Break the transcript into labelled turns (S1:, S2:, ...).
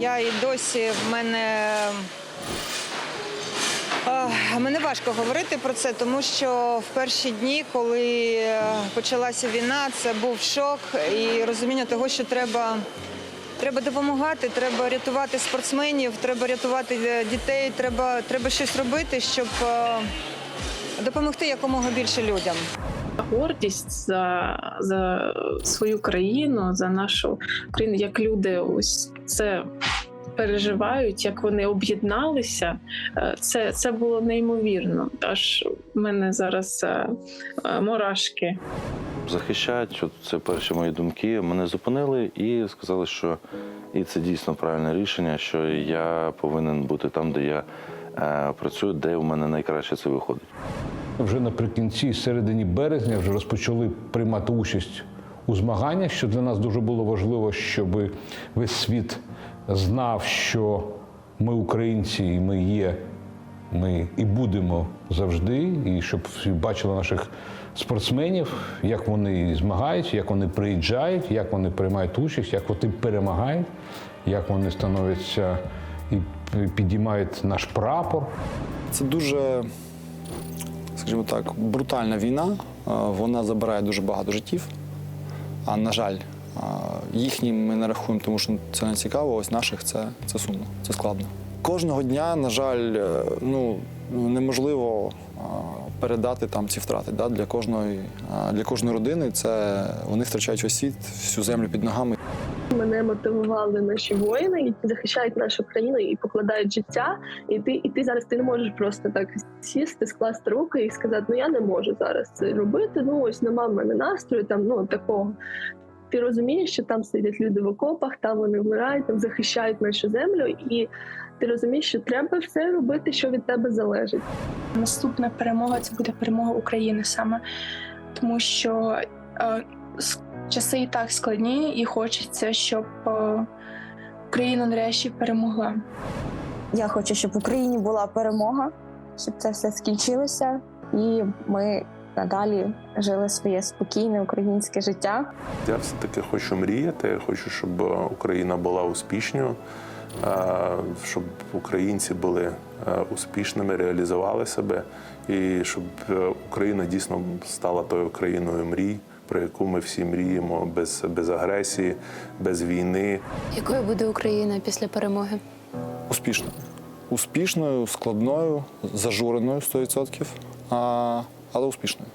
S1: Я і досі в мене. е, Мене важко говорити про це, тому що в перші дні, коли е, почалася війна, це був шок і розуміння того, що треба, треба допомагати, треба рятувати спортсменів, треба рятувати е, дітей, треба, треба щось робити, щоб допомогти якомога більше людям.
S2: Гордість за, за свою країну, за нашу країну, як люди ось це переживають, як вони об'єдналися. Е, Це, це було неймовірно. Аж в мене зараз е, е, мурашки.
S3: захищають. Це перші мої думки. Мене зупинили і сказали, що і це дійсно правильне рішення, що я повинен бути там, де я е, працюю, де у мене найкраще це виходить.
S4: Вже наприкінці, середині березня, вже розпочали приймати участь у змаганнях, що для нас дуже було важливо, щоб весь світ знав, що ми українці, і ми є, ми і будемо завжди, і щоб всі бачили наших спортсменів, як вони змагаються, як вони приїжджають, як вони приймають участь, як вони перемагають, як вони становляться і підіймають наш прапор.
S5: Це дуже, скажімо так, брутальна війна. Е, Вона забирає дуже багато життів. А на жаль, е, їхні ми не рахуємо, тому що це не цікаво. Ось наших це, це сумно, це складно. Кожного дня, на жаль, е, ну неможливо передати там ці втрати. Да? Для кожної для кожної родини це вони втрачають весь світ, всю землю під ногами.
S6: Мене мотивували наші воїни, які захищають нашу країну і покладають життя. І ти, і ти зараз ти не можеш просто так сісти, скласти руки і сказати, ну я не можу зараз це робити. Ну ось нема в мене настрою, там ну такого. Ти розумієш, що там сидять люди в окопах, там вони вмирають, там захищають нашу землю, і ти розумієш, що треба все робити, що від тебе залежить.
S7: наступна перемога це буде перемога України саме, тому що е, часи і так складні, і хочеться, щоб е, Україна нарешті перемогла.
S8: Я хочу, щоб в Україні була перемога, щоб це все скінчилося, і ми надалі жили своє спокійне українське життя.
S9: Я все-таки хочу мріяти, я хочу, щоб Україна була успішною, е, щоб українці були е, успішними, реалізували себе, і щоб Україна дійсно стала тою країною мрій, про яку ми всі мріємо, без, без агресії, без війни.
S10: Якою буде Україна після перемоги?
S5: Успішною. Успішною, складною, зажуреною 100%, а, але успішною.